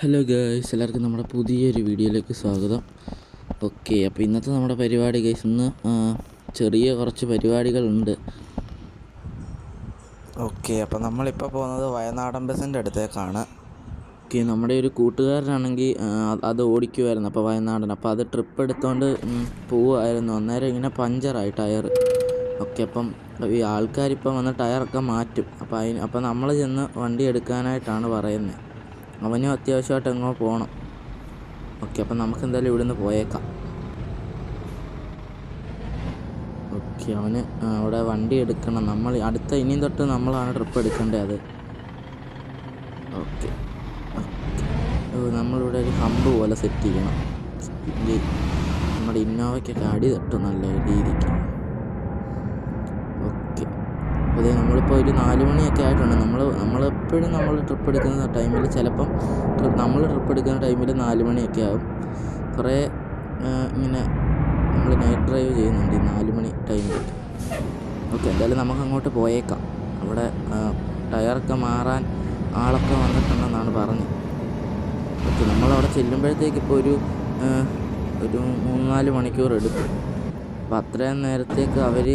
Hello girls എല്ലാവർക്കും നമ്മുടെ പുതിയൊരു വീഡിയോയിലേക്ക് സ്വാഗതം. ഓക്കെ അപ്പോൾ ഇന്നത്തെ നമ്മുടെ പരിപാടി ഗേസ് ഇന്ന് ചെറിയ കുറച്ച് പരിപാടികളുണ്ട്. ഓക്കെ അപ്പോൾ നമ്മളിപ്പോൾ പോകുന്നത് വയനാടൻ ബസ്സിന്റെ അടുത്തേക്കാണ്. ഓക്കെ നമ്മുടെ ഒരു കൂട്ടുകാരനാണെങ്കിൽ അത് ഓടിക്കുമായിരുന്നു അപ്പോൾ വയനാടൻ. അപ്പോൾ അത് ട്രിപ്പ് എടുത്തുകൊണ്ട് പോവുമായിരുന്നു അന്നേരം ഇങ്ങനെ പഞ്ചറായി ടയർ ഓക്കെ അപ്പം ഈ ആൾക്കാരിപ്പം വന്ന് ടയറൊക്കെ മാറ്റും. അപ്പോൾ അതിന് അപ്പോൾ നമ്മൾ ചെന്ന് വണ്ടി എടുക്കാനായിട്ടാണ് പറയുന്നത്. അവനും അത്യാവശ്യമായിട്ട് എങ്ങോ പോകണം ഓക്കെ അപ്പം നമുക്ക് എന്തായാലും ഇവിടുന്ന് പോയേക്കാം. ഓക്കെ അവന് അവിടെ വണ്ടി എടുക്കണം. നമ്മൾ അടുത്ത ഇനിയും തൊട്ട് നമ്മളാണ് ട്രിപ്പ് എടുക്കേണ്ടത് അത്. ഓക്കെ. നമ്മളിവിടെ ഒരു ഹമ്പ് പോലെ സെറ്റ് ചെയ്യണം. നമ്മുടെ ഇന്നോവയ്ക്കൊക്കെ അടി തട്ടും നല്ല രീതിക്ക് ഓക്കെ ഇതേ നമ്മളിപ്പോൾ ഒരു നാല് മണിയൊക്കെ ആയിട്ടുണ്ട്. നമ്മൾ നമ്മളെപ്പോഴും നമ്മൾ ട്രിപ്പ് എടുക്കുന്ന ടൈമിൽ ചിലപ്പം നമ്മൾ ട്രിപ്പ് എടുക്കുന്ന ടൈമിൽ നാല് മണിയൊക്കെ ആകും കുറേ ഇങ്ങനെ നമ്മൾ നൈറ്റ് ഡ്രൈവ് ചെയ്യുന്നുണ്ട് ഈ നാല് മണി ടൈമിൽ ഓക്കെ എന്തായാലും നമുക്ക് അങ്ങോട്ട് പോയേക്കാം. അവിടെ ടയറൊക്കെ മാറാൻ ആളൊക്കെ വന്നിട്ടുണ്ടെന്നാണ് പറഞ്ഞത് ഓക്കെ നമ്മളവിടെ ചെല്ലുമ്പോഴത്തേക്ക് ഇപ്പോൾ ഒരു ഒരു മൂന്ന് നാല് മണിക്കൂർ എടുക്കും അപ്പോൾ അത്രയും നേരത്തേക്ക് അവർ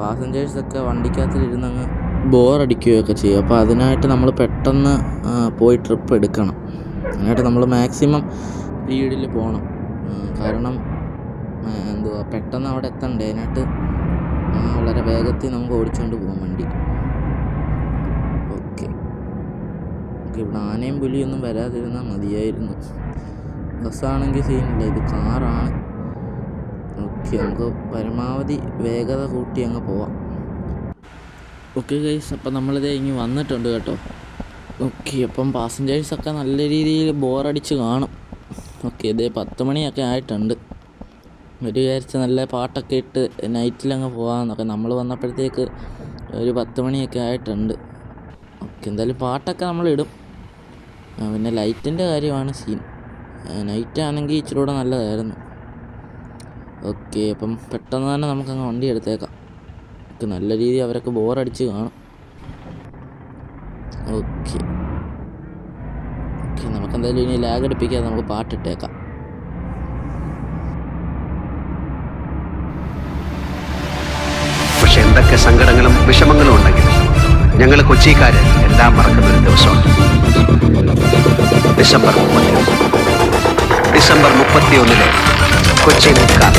പാസഞ്ചേഴ്സൊക്കെ വണ്ടിക്കകത്തിലിരുന്നങ്ങ് ബോറടിക്കുകയൊക്കെ ചെയ്യും. അപ്പോൾ അതിനായിട്ട് നമ്മൾ പെട്ടെന്ന് പോയി ട്രിപ്പ് എടുക്കണം. അതിനായിട്ട് നമ്മൾ മാക്സിമം സ്പീഡിൽ പോകണം കാരണം എന്തുവാ പെട്ടെന്ന് അവിടെ എത്തണ്ടേ? അതിനായിട്ട് വളരെ വേഗത്തിൽ നമുക്ക് ഓടിച്ചുകൊണ്ട് പോകാം വണ്ടി. ഓക്കെ. ഓക്കെ ഇവിടെ ആനയും പുലിയൊന്നും വരാതിരുന്നാൽ മതിയായിരുന്നു. ബസ്സാണെങ്കിൽ സീനില്ല. ഇത് കാറാണ്. ഓക്കെ നമുക്ക് പരമാവധി വേഗത കൂട്ടി അങ്ങ് പോവാം. ഓക്കെ ഗൈസ് അപ്പം നമ്മളിത് ഇനി വന്നിട്ടുണ്ട് കേട്ടോ. ഓക്കെ അപ്പം പാസഞ്ചേഴ്സൊക്കെ നല്ല രീതിയിൽ ബോറടിച്ച് കാണും. ഓക്കെ ഇതേ പത്ത് മണിയൊക്കെ ആയിട്ടുണ്ട്. ഒരു വിചാരിച്ച നല്ല പാട്ടൊക്കെ ഇട്ട് നൈറ്റിലങ്ങ് പോകാമെന്നൊക്കെ നമ്മൾ വന്നപ്പോഴത്തേക്ക് ഒരു പത്ത് മണിയൊക്കെ ആയിട്ടുണ്ട്. ഓക്കെ എന്തായാലും പാട്ടൊക്കെ നമ്മളിടും പിന്നെ ലൈറ്റിന്റെ കാര്യമാണ് സീൻ നൈറ്റ് ആണെങ്കിൽ ഇച്ചിരി കൂടെ നല്ലതായിരുന്നു. ഓക്കെ അപ്പം പെട്ടെന്ന് തന്നെ നമുക്കങ്ങ് വണ്ടി എടുത്തേക്കാം. നല്ല രീതിയിൽ അവരൊക്കെ ബോറടിച്ച് കാണും. ഓക്കെ. ഓക്കെ നമുക്കെന്തായാലും ഇനി ലാഗ് അടിപ്പിക്കാതെ നമുക്ക് പാട്ടിട്ടേക്കാം പക്ഷെ എന്തൊക്കെ സങ്കടങ്ങളും വിഷമങ്ങളും ഉണ്ടെങ്കിലും ഞങ്ങൾ കൊച്ചിക്കാരൻ എല്ലാം മറക്കുന്ന ഒരു ദിവസമാണ്. ഡിസംബർ മുപ്പത്തി ഡിസംബർ മുപ്പത്തിയൊന്നിന് കൊച്ചിയിൽ മുക്കാൽ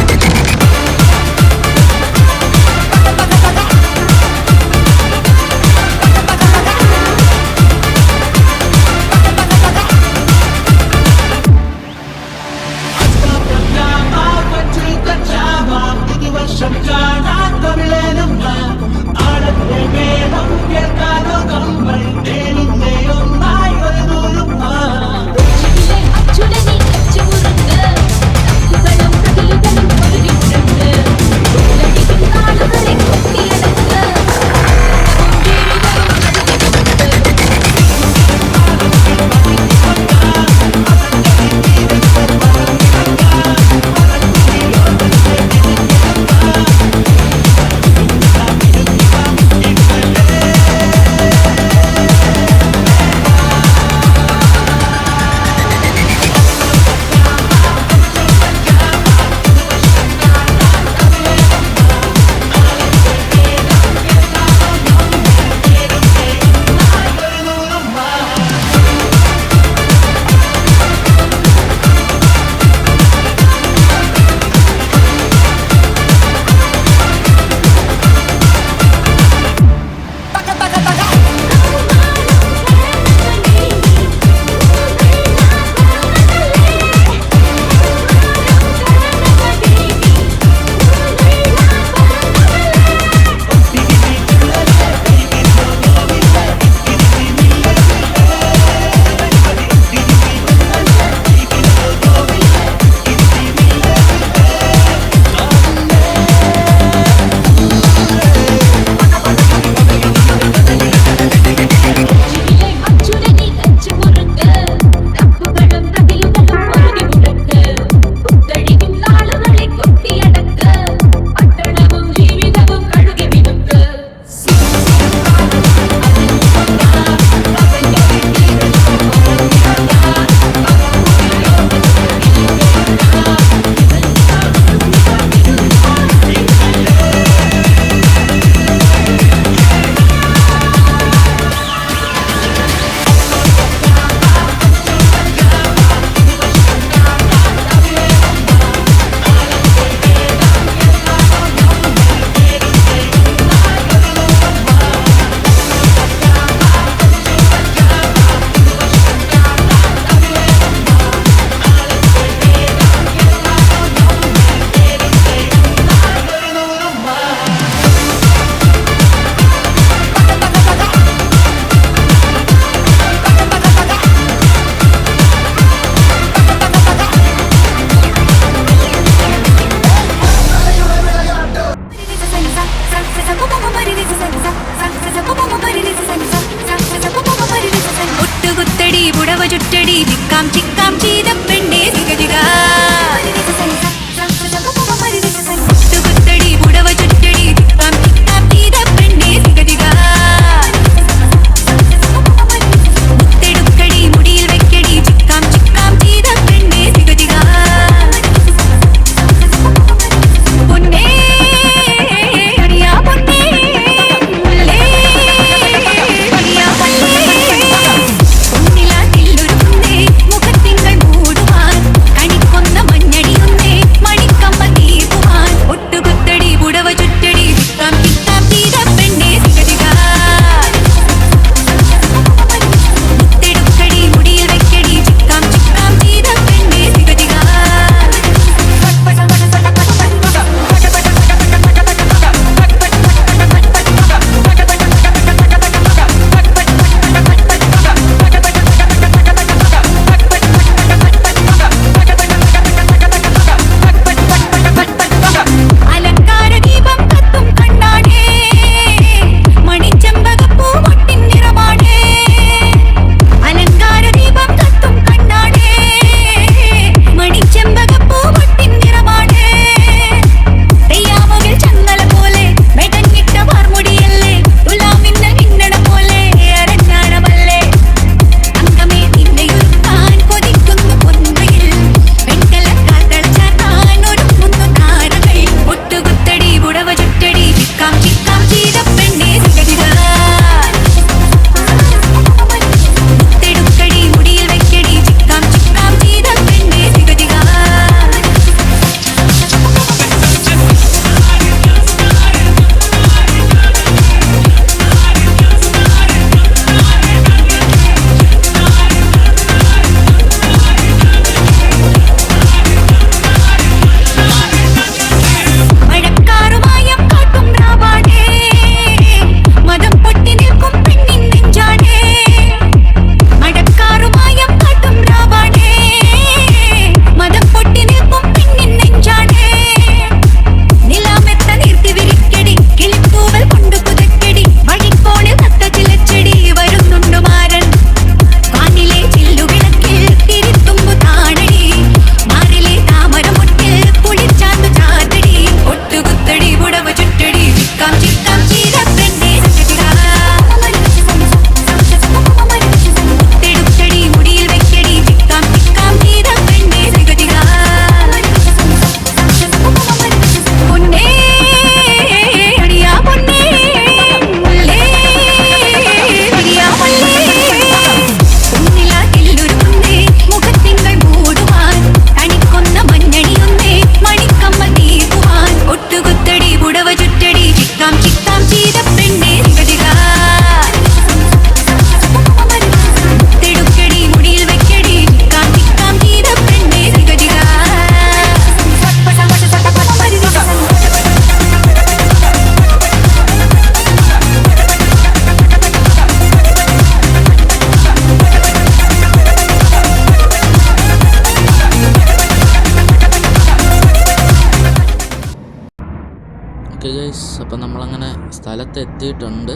ഗൈസ് അപ്പം നമ്മളങ്ങനെ സ്ഥലത്ത് എത്തിയിട്ടുണ്ട്.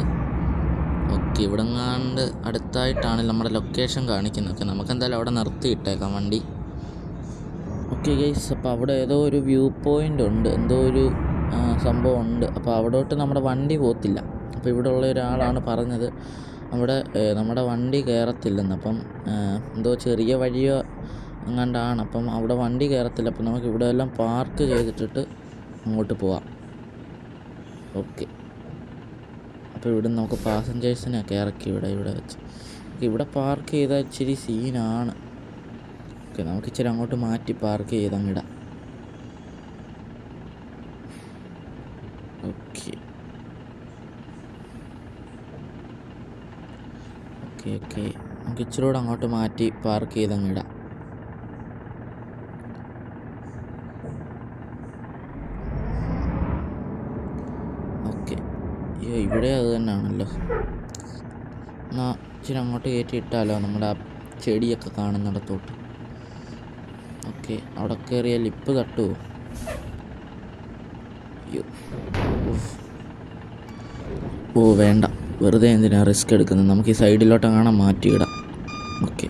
ഓക്കെ ഇവിടെ എങ്ങാണ്ട് അടുത്തായിട്ടാണ് നമ്മുടെ ലൊക്കേഷൻ കാണിക്കുന്നത്. ഓക്കെ നമുക്കെന്തായാലും അവിടെ നിർത്തിയിട്ടേക്കാം വണ്ടി. ഓക്കെ ഗൈസ് അപ്പോൾ അവിടെ ഏതോ ഒരു വ്യൂ പോയിന്റ് ഉണ്ട്. എന്തോ ഒരു സംഭവം ഉണ്ട്. അപ്പോൾ അവിടോട്ട് നമ്മുടെ വണ്ടി പോത്തില്ല അപ്പോൾ ഇവിടെ ഉള്ള ഒരാളാണ് പറഞ്ഞത് അവിടെ നമ്മുടെ വണ്ടി കയറത്തില്ലെന്ന്. അപ്പം എന്തോ ചെറിയ വഴിയോ എങ്ങാണ്ടാണ്. അപ്പം അവിടെ വണ്ടി കയറത്തില്ല. അപ്പം നമുക്ക് ഇവിടെ എല്ലാം പാർക്ക് ചെയ്തിട്ടിട്ട് അങ്ങോട്ട് പോവാം. ഓക്കെ. അപ്പോൾ ഇവിടെ നമുക്ക് പാസഞ്ചേഴ്സിനെയൊക്കെ ഇറക്കി ഇവിടെ ഇവിടെ വെച്ച്. ഇവിടെ പാർക്ക് ചെയ്താൽ ഇച്ചിരി സീനാണ്. ഓക്കെ നമുക്ക് ഇച്ചിരി അങ്ങോട്ട് മാറ്റി പാർക്ക് ചെയ്തങ്ങിടാം ഓക്കെ. Okay okay. നമുക്ക് ഇച്ചിരി കൂടെ അങ്ങോട്ട് മാറ്റി പാർക്ക് ചെയ്ത് ഇവിടെ അത് തന്നെയാണല്ലോ. എന്നാൽ ഇച്ചിരി അങ്ങോട്ട് കയറ്റി ഇട്ടാലോ നമ്മുടെ ആ ചെടിയൊക്കെ കാണുന്നിടത്തോട്ട്. ഓക്കെ അവിടെ കയറിയ ലിപ്പ് തട്ടുമോ. ഓ വേണ്ട. വെറുതെ എന്തിനാ റിസ്ക് എടുക്കുന്നത്? നമുക്ക് ഈ സൈഡിലോട്ട് കാണാൻ മാറ്റിയിടാം ഓക്കെ.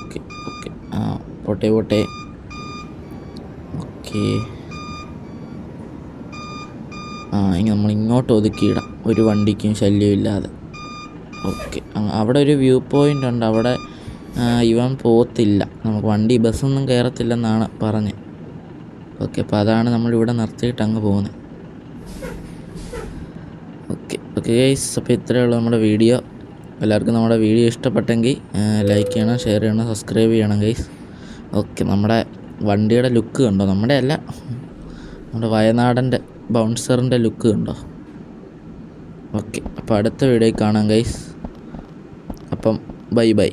Okay okay. ആ പോട്ടെ പോട്ടെ. ഓക്കെ. ആ ഇനി നമ്മൾ ഇങ്ങോട്ട് ഒതുക്കിയിടാം. ഒരു വണ്ടിക്കും ശല്യമില്ലാതെ. ഓക്കെ. അവിടെ ഒരു വ്യൂ പോയിന്റ് ഉണ്ട്. അവിടെ ഇവൻ പോകത്തില്ല നമുക്ക് വണ്ടി ബസ്സൊന്നും കയറത്തില്ലെന്നാണ് പറഞ്ഞത് ഓക്കെ അപ്പോൾ അതാണ് നമ്മളിവിടെ നിർത്തിയിട്ട് അങ്ങ് പോകുന്നത്. ഓക്കെ ഓക്കെ ഗൈസ് അപ്പോൾ ഇത്രയേ ഉള്ളൂ നമ്മുടെ വീഡിയോ. എല്ലാവർക്കും നമ്മുടെ വീഡിയോ ഇഷ്ടപ്പെട്ടെങ്കിൽ ലൈക്ക് ചെയ്യണം ഷെയർ ചെയ്യണം സബ്സ്ക്രൈബ് ചെയ്യണം ഗൈസ് ഓക്കെ നമ്മുടെ വണ്ടിയുടെ ലുക്ക് കണ്ടോ? നമ്മുടെ അല്ല. നമ്മുടെ വയനാടന്റെ ബൗൺസറിന്റെ ലുക്ക് കണ്ടോ? ഓക്കെ അപ്പോൾ അടുത്ത വീഡിയോ കാണാം ഗൈസ് അപ്പം ബൈ ബൈ.